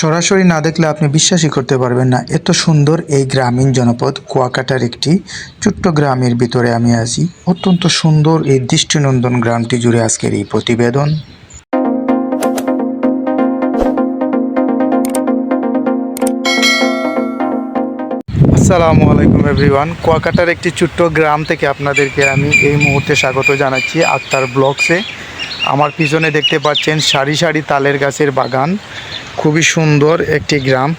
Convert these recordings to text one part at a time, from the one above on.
সরাসরি না দেখলে আপনি বিশ্বাসই করতে পারবেন না। এত সুন্দর এই গ্রামীণ জনপদ কুয়াকাটার একটি ছোট্ট গ্রামের ভিতরে আমি আছি। অত্যন্ত সুন্দর এই দৃষ্টিনন্দন গ্রামটি জুড়ে আজকের এই প্রতিবেদন। আসসালামু আলাইকুম এভরিওয়ান। কুয়াকাটার একটি ছোট্ট গ্রাম থেকে আপনাদেরকে আমি এই মুহূর্তে স্বাগত জানাচ্ছি আক্তার ব্লগসে। আমার পিছনে দেখতে পাচ্ছেন সারি সারি তালের গাছের বাগান। খুবই সুন্দর একটি গ্রাম।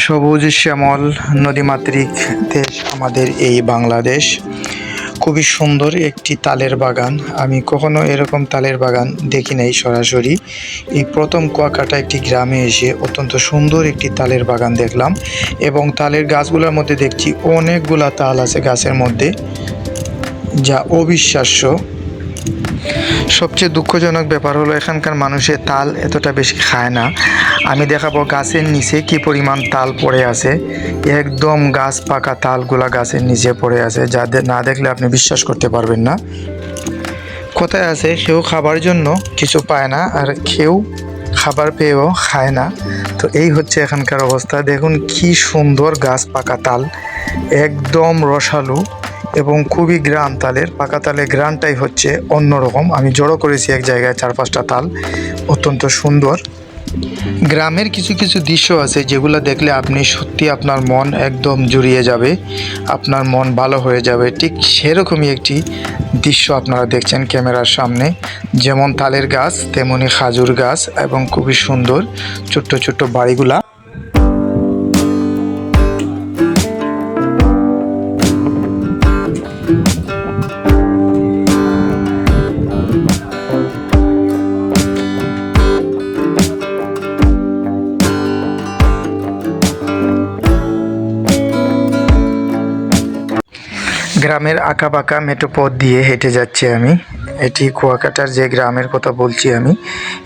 সবুজ শ্যামল নদীমাতৃক দেশ আমাদের এই বাংলাদেশ। খুবই সুন্দর একটি তালের বাগান। আমি কখনো এরকম তালের বাগান দেখি নাই সরাসরি। এই প্রথম কুয়াকাটা একটি গ্রামে এসে অত্যন্ত সুন্দর একটি তালের বাগান দেখলাম এবং তালের গাছগুলোর মধ্যে দেখছি অনেকগুলা তাল আছে গাছের মধ্যে, যা অবিশ্বাস্য। সবচেয়ে দুঃখজনক ব্যাপার হলো এখানকার মানুষের তাল এতটা বেশি খায় না। আমি দেখাবো গাছের নিচে কি পরিমাণ তাল পড়ে আছে। একদম গাছ পাকা তালগুলা গাছের নিচে পড়ে আছে, যা না দেখলে আপনি বিশ্বাস করতে পারবেন না। কোথায় আছে? কেউ খাবার জন্য কিছু পায় না, আর কেউ খাবার পেয়েও খায় না। তো এই হচ্ছে এখানকার অবস্থা। দেখুন কি সুন্দর গাছ পাকা তাল। একদম রসালো। এবং খুবই গ্রাম তালের, পাকা তালের গ্রানটাই হচ্ছে অন্যরকম। আমি জড়ো করেছি এক জায়গায় চার পাঁচটা তাল, অত্যন্ত সুন্দর। গ্রামের কিছু কিছু দৃশ্য আছে যেগুলো দেখলে আপনি সত্যি আপনার মন একদম জুড়িয়ে যাবে, আপনার মন ভালো হয়ে যাবে। ঠিক সেরকমই একটি দৃশ্য আপনারা দেখছেন ক্যামেরার সামনে। যেমন তালের গাছ, তেমনি খাজুর গাছ এবং খুবই সুন্দর ছোট্ট ছোট্ট বাড়িগুলা। গ্রামের আঁকা বাঁকা মেটো পথ দিয়ে হেঁটে যাচ্ছি আমি। এটি কুয়াকাটার যে গ্রামের কথা বলছি আমি,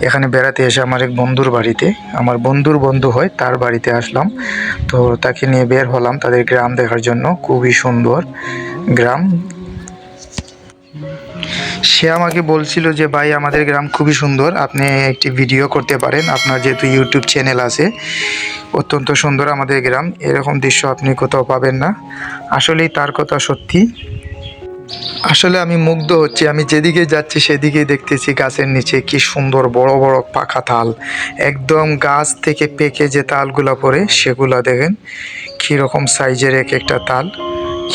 এখানে বেড়াতে এসে আমার এক বন্ধুর বাড়িতে, আমার বন্ধুর বন্ধু হয়, তার বাড়িতে আসলাম। তো তাকে নিয়ে বের হলাম তাদের গ্রাম দেখার জন্য। খুবই সুন্দর গ্রাম। সে আমাকে বলছিল যে, ভাই, আমাদের গ্রাম খুবই সুন্দর। আপনি একটি ভিডিও করতে পারেন। আপনার যেহেতু ইউটিউব চ্যানেল আছে, অত্যন্ত সুন্দর আমাদের গ্রাম। এরকম দৃশ্য আপনি কোথাও পাবেন না। আসলেই তার কথা সত্যি। আসলে আমি মুগ্ধ হচ্ছি। আমি যেদিকে যাচ্ছি, সেদিকেই দেখতেছি গাছের নিচে কি সুন্দর বড় বড় পাকা তাল। একদম গাছ থেকে পেকে যে তালগুলো পড়ে, সেগুলো দেখেন। কীরকম সাইজের এক একটা তাল।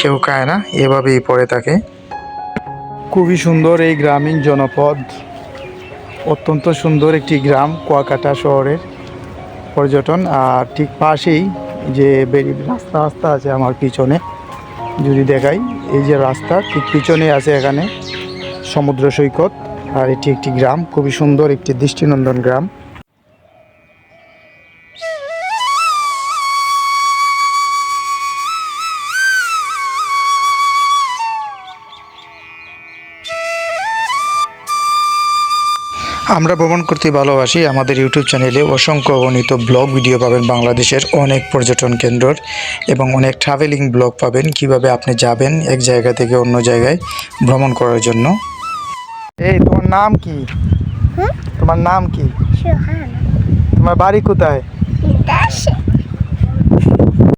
কেউ খায় না, এভাবেই পড়ে থাকে। খুবই সুন্দর এই গ্রামীণ জনপদ। অত্যন্ত সুন্দর একটি গ্রাম কুয়াকাটা শহরের পর্যটন। আর ঠিক পাশেই যে বেরি, রাস্তা রাস্তা আছে আমার পিছনে, যদি দেখাই, এই যে রাস্তা ঠিক পিছনে আছে এখানে সমুদ্র সৈকত। আর এটি একটি গ্রাম, খুবই সুন্দর একটি দৃষ্টিনন্দন গ্রাম। আমরা ভ্রমণ করতে ভালোবাসি আমাদের ইউটিউব চ্যানেলে অসংখ্য অগণিত ব্লগ ভিডিও পাবেন বাংলাদেশের অনেক পর্যটন কেন্দ্রর এবং অনেক ট্রাভেলিং ব্লগ পাবেন কীভাবে আপনি যাবেন এক জায়গা থেকে অন্য জায়গায় ভ্রমণ করার জন্য। এই তোমার নাম কি? তোমার নাম কি? তোমার বাড়ি কোথায়.